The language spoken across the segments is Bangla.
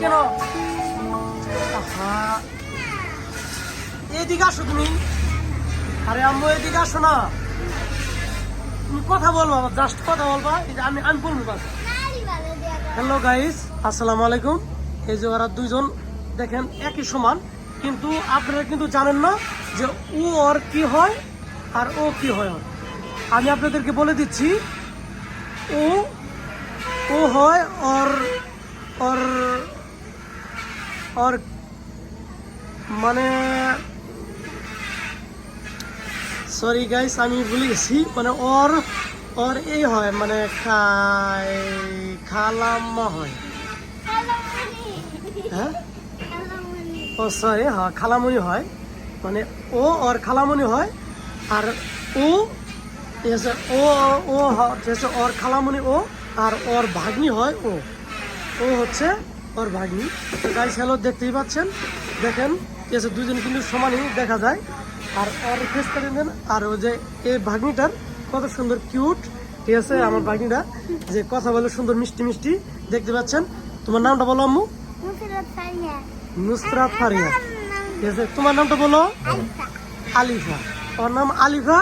কেন? এদিকে আসো আরে আম্মু, এদিকে আসো না। তুমি কথা বলবা জাস্ট কথা বলবা। আমি আমি বলব হ্যালো গাইস আসসালামু আলাইকুম। এই যে ওরা দুইজন, দেখেন, একই সমান। কিন্তু আপনারা কিন্তু জানেন না যে ও ওর কি হয় আর ও কি হয়। ওর। আমি আপনাদেরকে বলে দিচ্ছি। ও ও হয় ওর ওর ওর মানে সরি গাইস আমি ভুলে গেছি। মানে ওর ওর এই হয় মানে খাই খালাম্মা হয়। হ্যাঁ? ও সরি হ্যাঁ খালামণি হয়। মানে ও ওর খালামণি হয় আর ও ঠিক আছে ও ও ঠিক আছে ওর খালামণি ও আর ওর ভাগ্নি হয় ও। ও হচ্ছে ওর ভাগ্নি। তো গাইস হ্যালো দেখতেই পাচ্ছেন? দেখেন ঠিক আছে? দুজন কিন্তু সমানই দেখা যায়। আর ওর ফেস করে দেন আর ও যে এই ভাগ্নিটার কত সুন্দর কিউট ঠিক আছে? আমার ভাগ্নিটা যে কথা বলে সুন্দর মিষ্টি মিষ্টি দেখতে পাচ্ছেন? তোমার নামটা বলো আম্মু? নুসরাত ফারিয়া। ঠিক আছে তোমার নামটা বলো? আলিফা। ওর নাম আলিফা।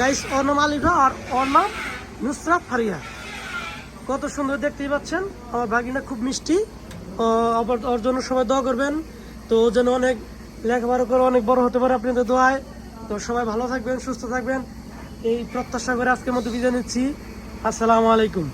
গাইস ওর নাম আলিফা আর ওর নাম নুসরাত ফারিয়া। কত সুন্দর দেখতেই পাচ্ছেন। আমার ভাগিনা খুব মিষ্টি। ওর জন্য সবাই দোয়া করবেন। তো ও যেন অনেক লেখাপড়া করে অনেক বড় হতে পারে আপনাদের দোয়ায়। তো সবাই ভালো থাকবেন, সুস্থ থাকবেন। এই প্রত্যাশা করে আজকের মতো বিদায় নিচ্ছি। আসসালামু আলাইকুম।